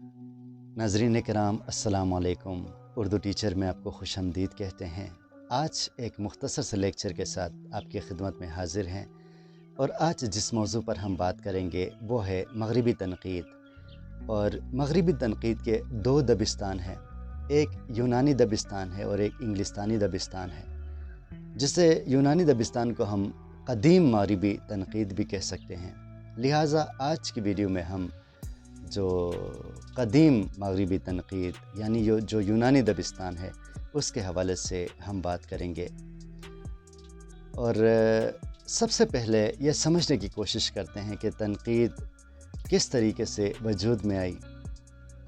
नाजरीन कराम असलकुम उर्दू टीचर में आपको खुश आमदीद कहते हैं। आज एक मुख्तसर से लेक्चर के साथ आपकी खिदमत में हाजिर हैं और आज जिस मौजू पर हम बात करेंगे, वो है मगरबी तनकीद। और मगरबी तनकीद के दो दबिस्तान हैं। एक यूनानी दबिस्तान है और एक इंग्लिस्तानी दबिस्तान है, जिसे यूनानी दबिस्तान को हम कदीम मगरबी तनकीद भी कह सकते हैं। लिहाजा आज की वीडियो में हम जो कदीम मगरबी तनकीद, यानी जो जो यूनानी दबिस्तान है, उसके हवाले से हम बात करेंगे। और सबसे पहले यह समझने की कोशिश करते हैं कि तनकीद किस तरीके से वजूद में आई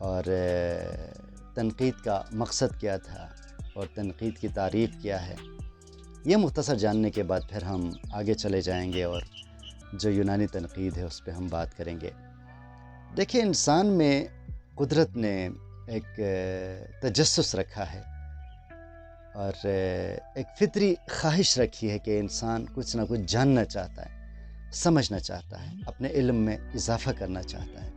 और तनकीद का मकसद क्या था और तनकीद की तारीफ़ क्या है, ये मुख्तसर जानने के बाद फिर हम आगे चले जाएँगे और जो यूनानी तनकीद है उस पर हम बात करेंगे। देखिए, इंसान में कुदरत ने एक तजस्स रखा है और एक फितरी ख्वाहिश रखी है कि इंसान कुछ ना कुछ जानना चाहता है, समझना चाहता है, अपने इल्म में इजाफ़ा करना चाहता है।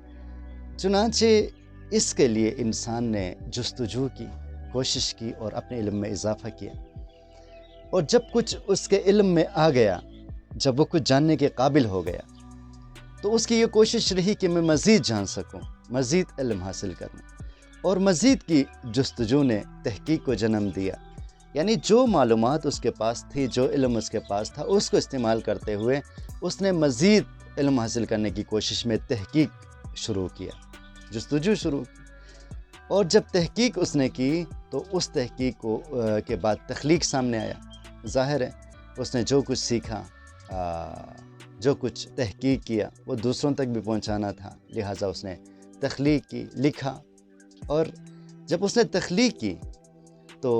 चुनाचे इसके लिए इंसान ने जस्तजू की, कोशिश की और अपने इल्म में इजाफ़ा किया। और जब कुछ उसके इल्म में आ गया, जब वो कुछ जानने के काबिल हो गया तो उसकी ये कोशिश रही कि मैं मज़ीद जान सकूँ, मज़ीद इल्म हासिल करूँ और मज़ीद की जस्तजू ने तहकीक को जन्म दिया। यानी जो मालूम उसके पास थी, जो इल्म उसके पास था, उसको इस्तेमाल करते हुए उसने मज़ीद इल्म हासिल करने की कोशिश में तहकीक शुरू किया, जस्तजू शुरू। की और जब तहकीक उसने की तो उस तहकीक को के बाद तख्लीक सामने आया। ज़ाहिर है, उसने जो कुछ सीखा जो कुछ तहकीक किया वो दूसरों तक भी पहुंचाना था। लिहाजा उसने तख्लीक की लिखा। और जब उसने तख्लीक की तो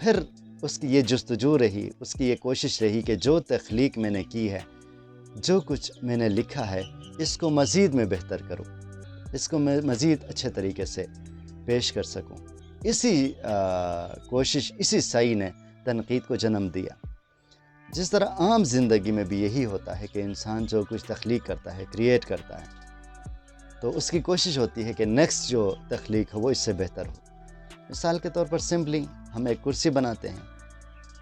फिर उसकी ये जस्तजू रही उसकी ये कोशिश रही कि जो तख्लीक मैंने की है जो कुछ मैंने लिखा है इसको मज़ीद में बेहतर करूँ इसको मैं मज़ीद अच्छे तरीके से पेश कर सकूँ। इसी आ, कोशिश इसी सही ने तनकीद को जन्म दिया। जिस तरह आम ज़िंदगी में भी यही होता है कि इंसान जो कुछ तख्लीक करता है क्रिएट करता है तो उसकी कोशिश होती है कि नेक्स्ट जो तख्लीक हो वो इससे बेहतर हो। मिसाल के तौर पर सिंपली हम एक कुर्सी बनाते हैं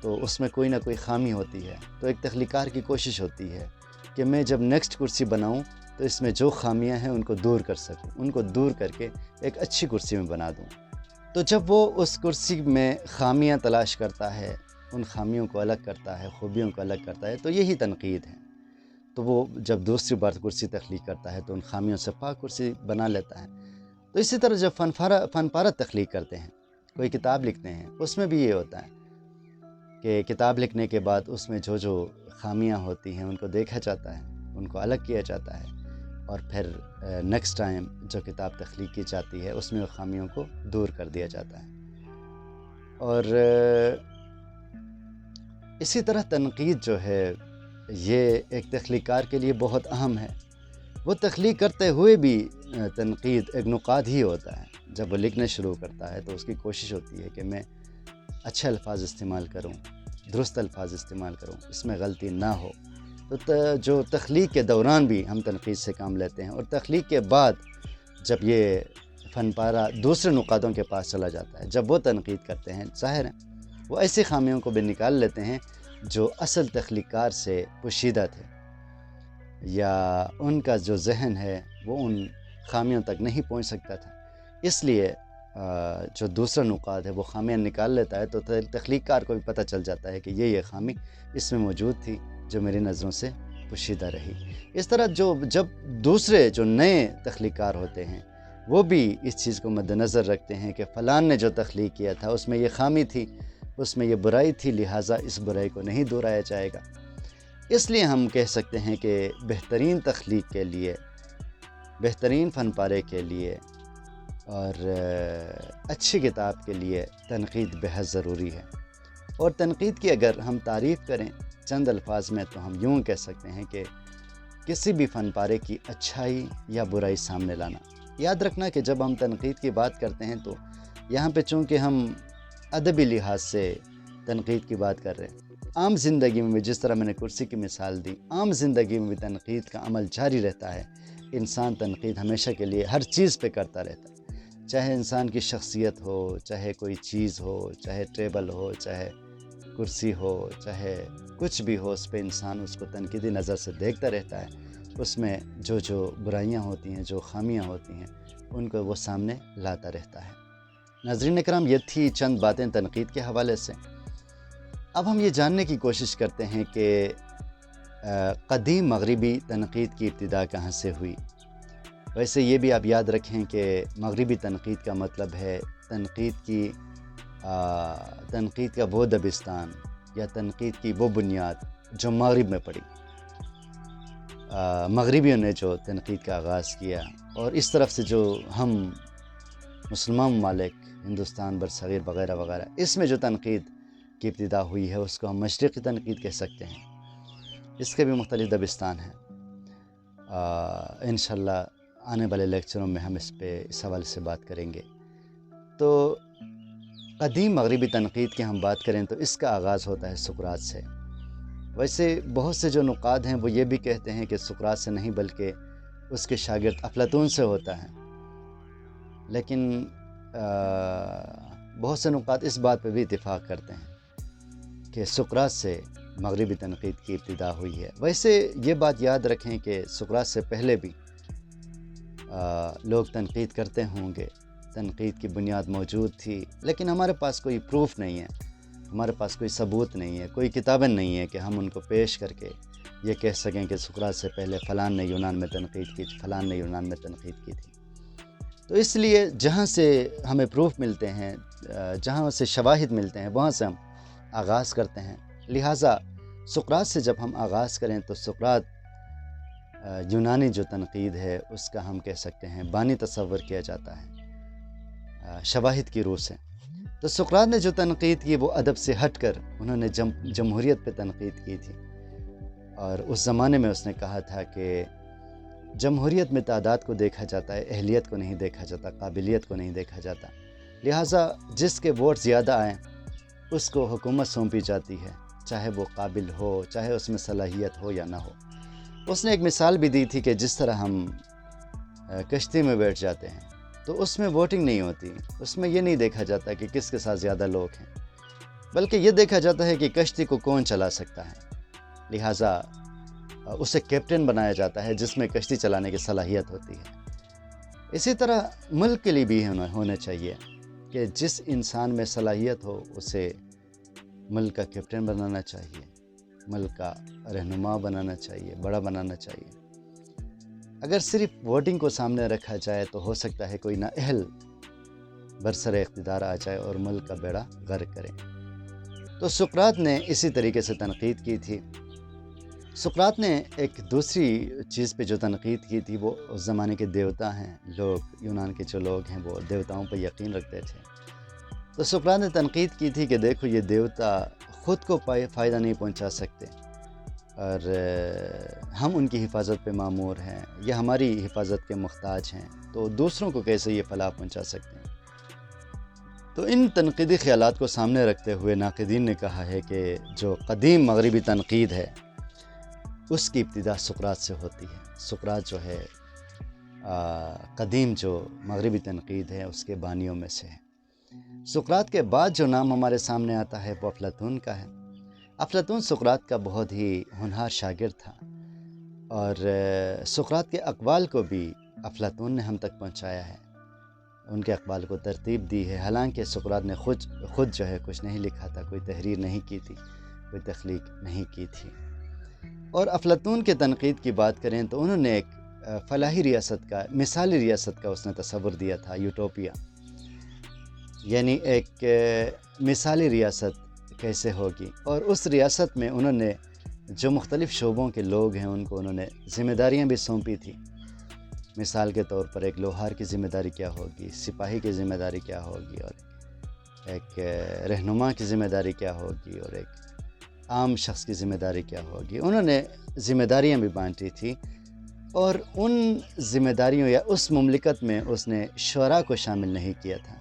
तो उसमें कोई ना कोई खामी होती है तो एक तख्लीकार की कोशिश होती है कि मैं जब नेक्स्ट कुर्सी बनाऊँ तो इसमें जो खामियाँ हैं उनको दूर कर सकूँ, उनको दूर करके एक अच्छी कुर्सी में बना दूँ। तो जब वो उस कुर्सी में खामियाँ तलाश करता है उन खामियों को अलग करता है, खूबियों को अलग करता है तो यही तनकीद है। तो वो जब दूसरी बार कुर्सी तख्लीक करता है तो उन खामियों से पाक कुर्सी बना लेता है। तो इसी तरह जब फ़नफारा, फ़नपारा तख्लीक करते हैं, कोई किताब लिखते हैं, उसमें भी ये होता है कि किताब लिखने के बाद उसमें जो जो खामियाँ होती हैं, उनको देखा जाता है, उनको अलग किया जाता है और फिर नेक्स्ट टाइम जो किताब तख्लीक की जाती है, उसमें वो खामियों को दूर कर दिया जाता है। और इसी तरह तनकीद जो है, ये एक तख्लीकार के लिए बहुत अहम है। वो तख्लीक करते हुए भी तनकीद एक नुकाद ही होता है। जब वो लिखना शुरू करता है तो उसकी कोशिश होती है कि मैं अच्छे अल्फाज इस्तेमाल करूँ, दुरुस्त अल्फाज इस्तेमाल करूँ, इसमें गलती ना हो। तो जो तख्लीक के दौरान भी हम तनकीद से काम लेते हैं, और तख्लीक के बाद जब ये फ़न पारा दूसरे नुकातों के पास चला जाता है, जब वो तनकीद करते हैं, ज़ाहिर है। वो ऐसी खामियों को भी निकाल लेते हैं जो असल तख्लीकार से पोशीदा थे। या उनका जो जहन है, वो उन खामियों तक नहीं पहुँच सकता था। इसलिए जो दूसरा नुकात है, वो खामियाँ निकाल लेता है तो तख्लीकार को भी पता चल जाता है कि ये ये खामी इसमें मौजूद थी, जो मेरी नज़रों से पोशीदा रही। इस तरह जो, जब दूसरे जो नए तख्लीकार होते हैं, वो भी इस चीज़ को मद्दनज़र रखते हैं कि फ़लान ने जो तख्लीक किया था, उसमें ये खामी थी उसमें यह बुराई थी, लिहाजा इस बुराई को नहीं दोहराया जाएगा। इसलिए हम कह सकते हैं कि बेहतरीन तख्लीक के लिए, बेहतरीन फ़न पारे के लिए और अच्छी किताब के लिए तनकीद बेहद ज़रूरी है। और तनकीद की अगर हम तारीफ़ करें चंद अल्फाज में तो हम यूँ कह सकते हैं कि किसी भी फ़न पारे की अच्छाई या बुराई सामने लाना। याद रखना कि जब हम तनकीद की बात करते हैं तो यहाँ पे चूँकि हम अदबी लिहाज से तनकीद की बात कर रहे हैं। आम ज़िंदगी में जिस तरह मैंने कुर्सी की मिसाल दी, आम ज़िंदगी में भी तनकीद का अमल जारी रहता है। इंसान तनकीद हमेशा के लिए हर चीज़ पे करता रहता है। चाहे इंसान की शख्सियत हो, चाहे कोई चीज़ हो, चाहे टेबल हो, चाहे कुर्सी हो, चाहे कुछ भी हो, उस पर इंसान उसको तनकीदी नज़र से देखता रहता है। उसमें जो जो बुराइयाँ होती हैं, जो खामियाँ होती हैं, उनको वो सामने लाता रहता है। नजरीन कराम ये थी चंद बातें तनकीद के हवाले से। अब हम ये जानने की कोशिश करते हैं कि कदीम मगरबी तनकीद की इब्तदा कहाँ से हुई? वैसे ये भी आप याद रखें कि मगरबी तनकीद का मतलब है तनकीद की तनकीद का वो दबिस्तान या तनकीद की वो बुनियाद जो मगरब में पड़ी। मगरबियों ने जो तनकीद का आगाज़ किया और इस तरफ़ से जो हम मुसलमान ममालिक हिंदुस्तान बरसग़ीर वगैरह वगैरह। इसमें जो तनकीद की इब्तदा हुई है, उसको हम मशरक़ी तनकीद कह सकते हैं। इसके भी मुख्तलिफ़ दबिस्तान हैं। इन आने वाले लेक्चरों में हम इस पर इस हवाले से बात करेंगे। तो कदीम मगरबी तनकीद की हम बात करें तो इसका आगाज़ होता है सुकरात से। वैसे बहुत से जो नुकाद हैं, वो ये भी कहते हैं कि सुकरात से नहीं, बल्कि उसके शागिर्द अफलातून से होता है। लेकिन बहुत से नुकात इस बात पर भी इतफ़ाक़ करते हैं कि सुकरात से मगरबी तनकीद की इब्तदा हुई है। वैसे ये बात याद रखें कि सुकरात से पहले भी लोग तनकीद करते होंगे, तनकीद की बुनियाद मौजूद थी, लेकिन हमारे पास कोई प्रूफ नहीं है, हमारे पास कोई सबूत नहीं है, कोई किताबें नहीं है कि हम उनको पेश करके ये कह सकें कि सुकरात से पहले फ़लान ने यूनान में तनकीद की, फ़लान ने यूनान में तनकीद की थी। तो इसलिए जहाँ से हमें प्रूफ मिलते हैं जहाँ से शवाहिद मिलते हैं, वहाँ से हम आगाज़ करते हैं। लिहाजा सुकरात से जब हम आगाज़ करें तो सुकरात यूनानी जो तनकीद है, उसका हम कह सकते हैं, बानी तस्वर किया जाता है शवाहिद की रूह से। तो सुकरात ने जो तनकीद की, वो अदब से हट कर उन्होंने जम जमहूरीत पर तनकीद की थी। और उस ज़माने में उसने कहा था कि जमहूरीत में तादाद को देखा जाता है, अहलियत को नहीं देखा जाता, काबिलियत को नहीं देखा जाता। लिहाजा जिसके वोट ज़्यादा आएँ, उसको हुकूमत सौंपी जाती है, चाहे वो काबिल हो, चाहे उसमें सलाहियत हो या ना हो। उसने एक मिसाल भी दी थी कि जिस तरह हम कश्ती में बैठ जाते हैं तो उसमें वोटिंग नहीं होती। उसमें ये नहीं देखा जाता कि किसके साथ ज़्यादा लोग हैं, बल्कि ये देखा जाता है कि कश्ती को कौन चला सकता है। लिहाजा उसे कैप्टन बनाया जाता है, जिसमें कश्ती चलाने की सलाहियत होती है। इसी तरह मुल्क के लिए भी होना चाहिए कि जिस इंसान में सलाहियत हो, उसे मुल्क का कैप्टन बनाना चाहिए, मुल्क का रहनुमा बनाना चाहिए, बड़ा बनाना चाहिए। अगर सिर्फ़ वोटिंग को सामने रखा जाए तो हो सकता है कोई नाअहल बरसर इकतदार आ जाए और मुल्क का बेड़ा गर्क करें। तो सुकरात ने इसी तरीके से तनकीद की थी। सुकरात ने एक दूसरी चीज़ पे जो तनकीद की थी, वो उस ज़माने के देवता हैं। लोग, यूनान के जो लोग हैं, वो देवताओं पर यकीन रखते थे। तो सुकरात ने तनकीद की थी कि देखो, ये देवता ख़ुद को फ़ायदा नहीं पहुँचा सकते। और हम उनकी हिफाजत पे मामूर हैं, या हमारी हिफाजत के मुख्ताज हैं तो दूसरों को कैसे ये फलाह पहुँचा सकते हैं? तो इन तनकीदी ख्याल को सामने रखते हुए नाकदीन ने कहा है कि जो कदीम मगरबी तनकीद है उसकी इब्तदा सुकरात से होती है। सुकरात जो है कदीम जो मगरबी तनकीद है, उसके बानियों में से है। सुकरात के बाद जो नाम हमारे सामने आता है, वो अफलातून का है। अफलातून सुकरात का बहुत ही होनहार शागिर था। और सुकरात के अकबाल को भी अफलातून ने हम तक पहुँचाया है। उनके अकबाल को तरतीब दी है। हालाँकि सुकरात ने खुद खुद जो है, कुछ नहीं लिखा था, कोई तहरीर नहीं की थी, कोई तख्लीक नहीं की थी। और अफलातून के तनकीद की बात करें तो उन्होंने एक फ़लाही रियासत का, मिसाली रियासत का उसने तस्वुर दिया था, यूटोपिया। यानी एक मिसाली रियासत कैसे होगी? और उस रियासत में उन्होंने जो मुख्तलिफ़ शोबों के लोग हैं, उनको उन्होंने ज़िम्मेदारियाँ भी सौंपी थी। मिसाल के तौर पर एक लोहार की ज़िम्मेदारी क्या होगी? सिपाही की ज़िम्मेदारी क्या होगी? और एक रहनुमा की ज़िम्मेदारी क्या होगी? और एक आम शख्स की ज़िम्मेदारी क्या होगी? उन्होंने ज़िम्मेदारियाँ भी बांटी थी और उन ज़िम्मेदारियों या उस ममलिकत में उसने शरा को शामिल नहीं किया था।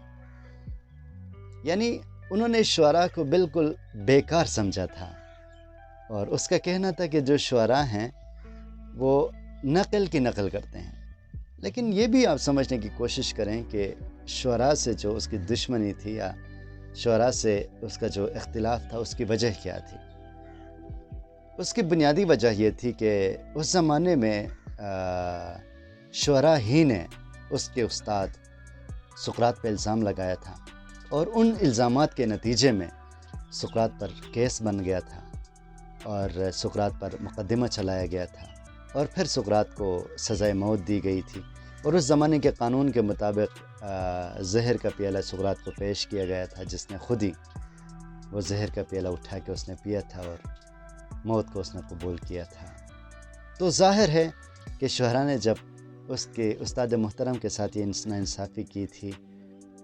यानी उन्होंने शुरा को बिल्कुल बेकार समझा था और उसका कहना था कि जो शुरा हैं, वो नकल की नकल करते हैं। लेकिन ये भी आप समझने की कोशिश करें कि शुरा से जो उसकी दुश्मनी थी या शुरा से उसका जो इख्तलाफ था, उसकी वजह क्या थी? उसकी बुनियादी वजह यह थी कि उस ज़माने में शुरा ही ने उसके उस्ताद सुकरात पर इल्ज़ाम लगाया था और उन इल्ज़ाम के नतीजे में सुकरात पर केस बन गया था और सुकरात पर मुकदमा चलाया गया था और फिर सुकरात को सज़ाए मौत दी गई थी और उस ज़माने के कानून के मुताबिक जहर का प्याला सुकरात को पेश किया गया था जिसने खुद ही वो जहर का प्याला उठा के उसने पिया था और मौत को उसने कबूल किया था। तो ज़ाहिर है कि शहरा ने जब उसके उस्ताद मोहतरम के साथ ये इंसाफ़ी की थी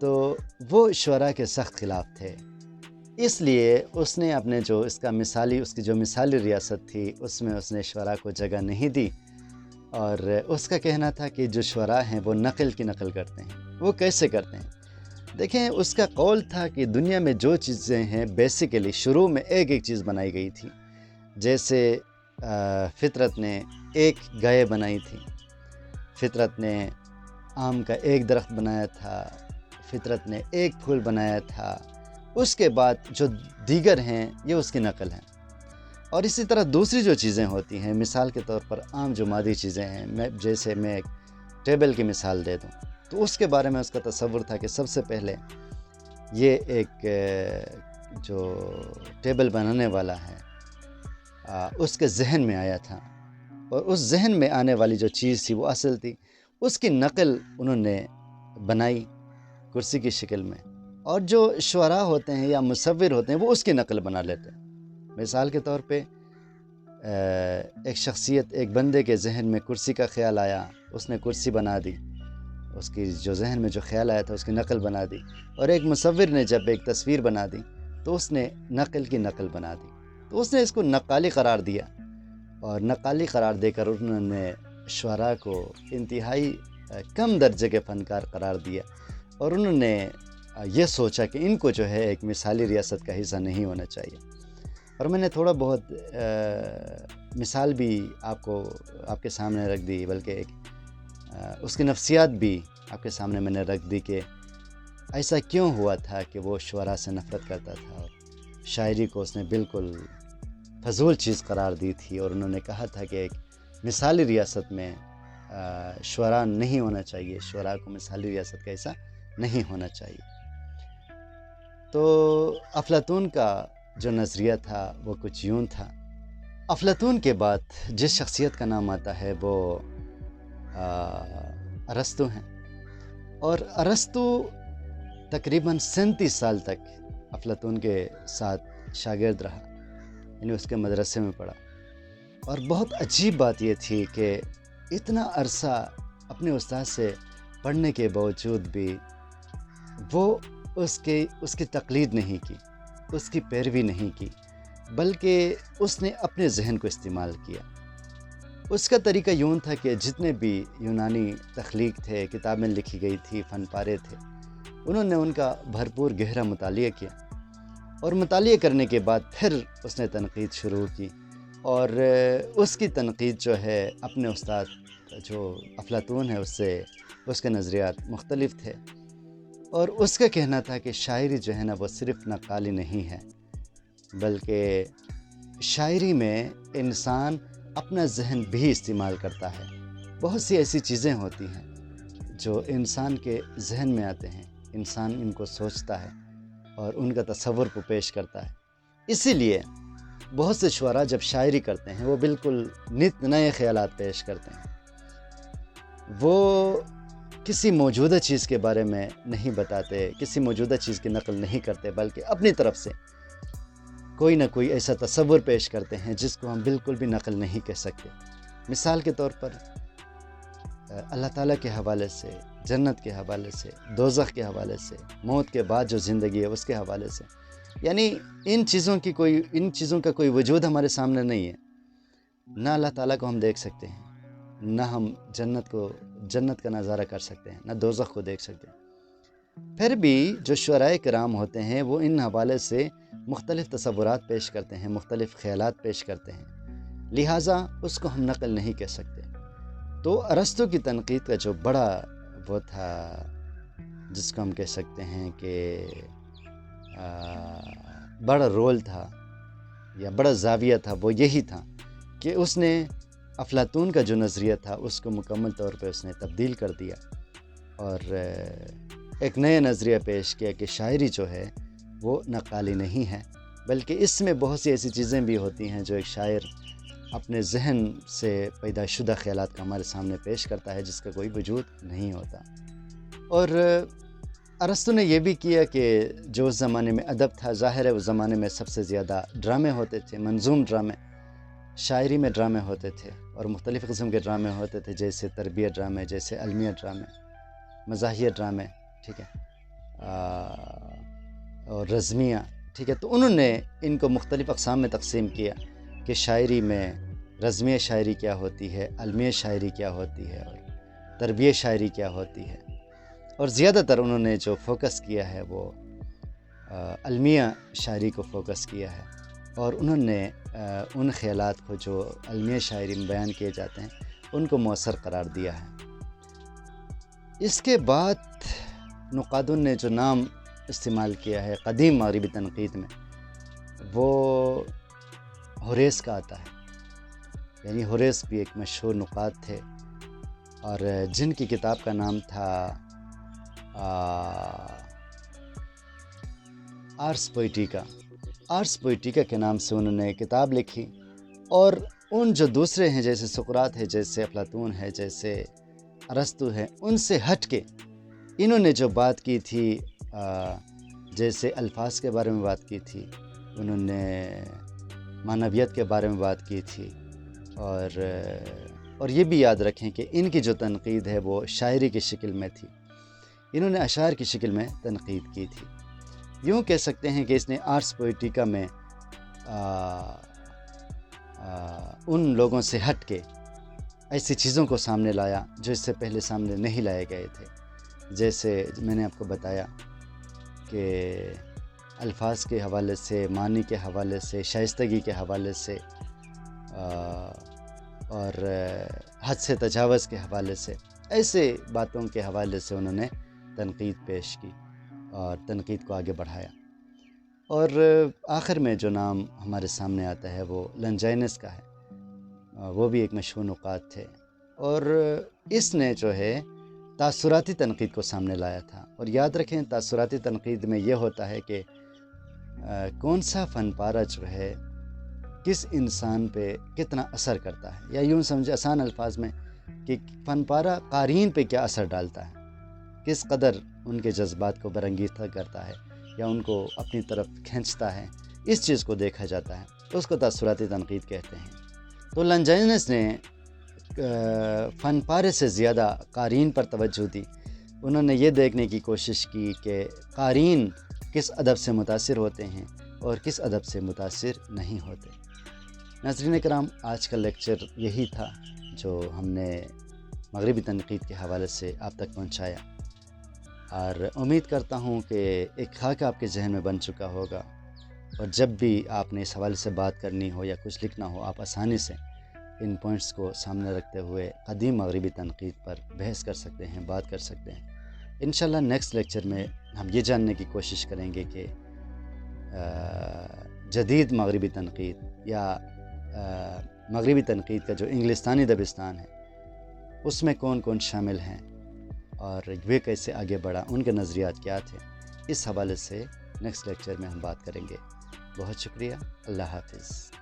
तो वो शुरा के सख्त ख़िलाफ़ थे। इसलिए उसने अपने जो इसका मिसाली उसकी जो मिसाली रियासत थी, उसमें उसने शुरा को जगह नहीं दी। और उसका कहना था कि जो शुरा हैं, वो नकल की नकल करते हैं। वो कैसे करते हैं? देखें, उसका कौल था कि दुनिया में जो चीज़ें हैं बेसिकली शुरू में एक एक चीज़ बनाई गई थी। जैसे फितरत ने एक गाय बनाई थी। फितरत ने आम का एक दरख्त बनाया था। फितरत ने एक फूल बनाया था। उसके बाद जो दीगर हैं, ये उसकी नकल हैं। और इसी तरह दूसरी जो चीज़ें होती हैं, मिसाल के तौर पर आम जो मादी चीज़ें हैं, मैं, जैसे मैं एक टेबल की मिसाल दे दूँ तो उसके बारे में उसका तस्वुर था कि सबसे पहले ये एक जो टेबल बनाने वाला है उसके जहन में आया था। और उस जहन में आने वाली जो चीज़ थी वो असल थी। उसकी नकल उन्होंने बनाई कुर्सी की शक्ल में। और जो शुरा होते हैं या मुसविर होते हैं वो उसकी नकल बना लेते हैं। मिसाल के तौर पे एक शख्सियत एक बंदे के जहन में कुर्सी का ख्याल आया, उसने कुर्सी बना दी। उसकी जो जहन में जो ख्याल आया था, उसकी नकल बना दी। और एक मुसविर ने जब एक तस्वीर बना दी तो उसने नकल की नकल बना दी। तो उसने इसको नकाली करार दिया और नकाली करार देकर उन्होंने शुरा को इंतहाई कम दर्जे के फ़नकार करार दिया और उन्होंने ये सोचा कि इनको जो है एक मिसाली रियासत का हिस्सा नहीं होना चाहिए। और मैंने थोड़ा बहुत आ, मिसाल भी आपको आपके सामने रख दी बल्कि एक उसकी नफ्सियात भी आपके सामने मैंने रख दी कि ऐसा क्यों हुआ था कि वो शुरा से नफ़रत करता था और शायरी को उसने बिल्कुल फजूल चीज़ करार दी थी और उन्होंने कहा था कि एक मिसाली रियासत में शुरा नहीं होना चाहिए। शुरा को मिसाली रियासत का हिस्सा नहीं होना चाहिए। तो अफलातून का जो नज़रिया था, वो कुछ यूँ था। अफलातून के बाद जिस शख्सियत का नाम आता है, वो अरस्तु हैं। और अरस्तु तकरीबन सैंतीस साल तक अफलातून के साथ शागिर्द रहा, यानी उसके मदरसे में पढ़ा। और बहुत अजीब बात यह थी कि इतना अरसा अपने उस्ताद से पढ़ने के बावजूद भी वो उसके, उसकी तकलीद नहीं की, उसकी पैरवी नहीं की, बल्कि उसने अपने जहन को इस्तेमाल किया। उसका तरीका यूँ था कि जितने भी यूनानी तख्लीक थे, किताबें लिखी गई थी फ़न पारे थे, उन्होंने उनका भरपूर गहरा मताल किया। और मताल करने के बाद फिर उसने तनकीद शुरू की और उसकी तनकीद जो है, अपने उस्ताद जो अफलातून है, उससे, उसके नज़रियात मुख्तलिफ़ थे। और उसका कहना था कि शायरी जो है ना, वो सिर्फ़ नकाली नहीं है, बल्कि शायरी में इंसान अपना जहन भी इस्तेमाल करता है। बहुत सी ऐसी चीज़ें होती हैं जो इंसान के जहन में आते हैं, इंसान इनको सोचता है। और उनका तस्वुर को पेश करता है। इसीलिए बहुत से शुरा जब शायरी करते हैं, वो बिल्कुल नित नए ख्याल पेश करते हैं। वो किसी मौजूदा चीज़ के बारे में नहीं बताते, किसी मौजूदा चीज़ की नकल नहीं करते, बल्कि अपनी तरफ़ से कोई ना कोई ऐसा तस्वुर पेश करते हैं, जिसको हम बिल्कुल भी नकल नहीं कह सकते। मिसाल के तौर पर अल्लाह ताला के हवाले से जन्नत के हवाले से, दोजख के हवाले से, मौत के बाद जो ज़िंदगी है उसके हवाले से। यानी इन चीज़ों की कोई, इन चीज़ों का कोई वजूद हमारे सामने नहीं है। ना अल्लाह ताला को हम देख सकते हैं, ना हम जन्नत को, जन्नत का नज़ारा कर सकते हैं, ना दोजख को देख सकते हैं। फिर भी जो शुराय कराम होते हैं, वो इन हवाले से मुख्तलिफ़ तस्वुरात पेश करते हैं, मुख्तलिफ़ ख्याल पेश करते हैं। लिहाजा उसको हम नकल नहीं कह सकते। तो अरस्तों की तनकीद का जो बड़ा वो था, जिसको हम कह सकते हैं कि बड़ा रोल था, या बड़ा जाविया था, वो यही था कि उसने अफलातून का जो नज़रिया था, उसको मुकम्मल तौर पे उसने तब्दील कर दिया और, एक नया नज़रिया पेश किया कि शायरी जो है, वो नकाली नहीं है, बल्कि इसमें बहुत सी ऐसी चीज़ें भी होती हैं जो एक शायर अपने जहन से पैदाशुदा ख्याल का हमारे सामने पेश करता है जिसका कोई वजूद नहीं होता। और अरस्तु ने यह भी किया कि जो उस ज़माने में अदब था ज़ाहिर है उस ज़माने में सबसे ज़्यादा ड्रामे होते थे मंजूम ड्रामे शायरी में ड्रामे होते थे और मुख्तलिफ़ किस्म के ड्रामे होते थे जैसे तरबियत ड्रामे जैसे अलमिया ड्रामे मजाहिया ड्रामे ठीक है आ, और रज़मिया ठीक है। तो उन्होंने इनको मुख्तलिफ़ अकसाम में तकसीम किया। कि शायरी में रज़म शायरी क्या होती है, अलमिया शायरी क्या होती है और तरबिय शायरी क्या होती है। और ज़्यादातर उन्होंने जो फोकस किया है वो अलमिया शायरी को फोकस किया है और उन्होंने उन ख्याल को जो अलमिया शायरी में बयान किए जाते हैं, उनको मौसर करार दिया है। इसके बाद नुकादुन ने जो नाम इस्तेमाल किया है, कदीम मगरबी तनकीद में, वो हुरेस का आता है। यानी हुरेस भी एक मशहूर नुकात थे। और जिनकी किताब का नाम था आर्स पोइटिका। आर्स पोइटिका के नाम से उन्होंने किताब लिखी और उन जो दूसरे हैं जैसे सुकरात है जैसे अफलातून है जैसे अरस्तु है उनसे हट के इन्होंने जो बात की थी आ, जैसे अल्फाज के बारे में बात की थी उन्होंने मानवियत के बारे में बात की थी। और और ये भी याद रखें कि इनकी जो तनकीद है वो शायरी की शक्ल में थी। इन्होंने अशार की शक्ल में तनकीद की थी। यूँ कह सकते हैं कि इसने आर्ट्स पोइटिका में आ, आ, उन लोगों से हट के ऐसी चीज़ों को सामने लाया जो इससे पहले सामने नहीं लाए गए थे। जैसे मैंने आपको बताया कि अल्फाज के हवाले से, मानी के हवाले से, शाइस्तगी के हवाले से और हद से तजावज़ के हवाले से, ऐसे बातों के हवाले से उन्होंने तनकीद पेश की और तनकीद को आगे बढ़ाया। और आखिर में जो नाम हमारे सामने आता है वो लंजाइनस का है। वो भी एक मशहूर नुक़ात थे। और, इसने जो है तासुराती तनकीद को सामने लाया था। और याद रखें, तासुराती तनकीद में ये होता है कि कौन सा फ़न पारा जो है, किस इंसान पे कितना असर करता है? या यूँ समझे, आसान अल्फाज में कि फ़न पारा कारीन पे क्या असर डालता है? किस कदर उनके जज्बात को बरंगीता करता है या उनको अपनी तरफ़ खींचता है? इस चीज़ को देखा जाता है। तो उसको तसराती तनकीद कहते हैं। तो लंजाइनस ने फ़न पारे से ज़्यादा कारीन पर तवज्जो दी। उन्होंने ये देखने की कोशिश की कि कारीन किस अदब से मुतासर होते हैं और किस अदब से मुतासर नहीं होते। नाजरीन कराम आज का लेक्चर यही था जो हमने मगरबी तनकीद के हवाले से आप तक पहुँचाया। और उम्मीद करता हूँ कि एक खाक आपके जहन में बन चुका होगा और जब भी आपने इस हवाले से बात करनी हो या कुछ लिखना हो, आप आसानी से इन पॉइंट्स को सामने रखते हुए कदीम मगरबी तनकीद पर बहस कर सकते हैं, बात कर सकते हैं। इन नेक्स्ट लेक्चर में हम ये जानने की कोशिश करेंगे कि जदीद मगरबी तनकीद या मगरबी तनकीद का जो इंग्लिस्तानी दबिस्तान है, उसमें कौन कौन शामिल हैं और वे कैसे आगे बढ़ा, उनके नज़रियात क्या थे, इस हवाले से नेक्स्ट लेक्चर में हम बात करेंगे। बहुत शुक्रिया, अल्लाह हाफिज़।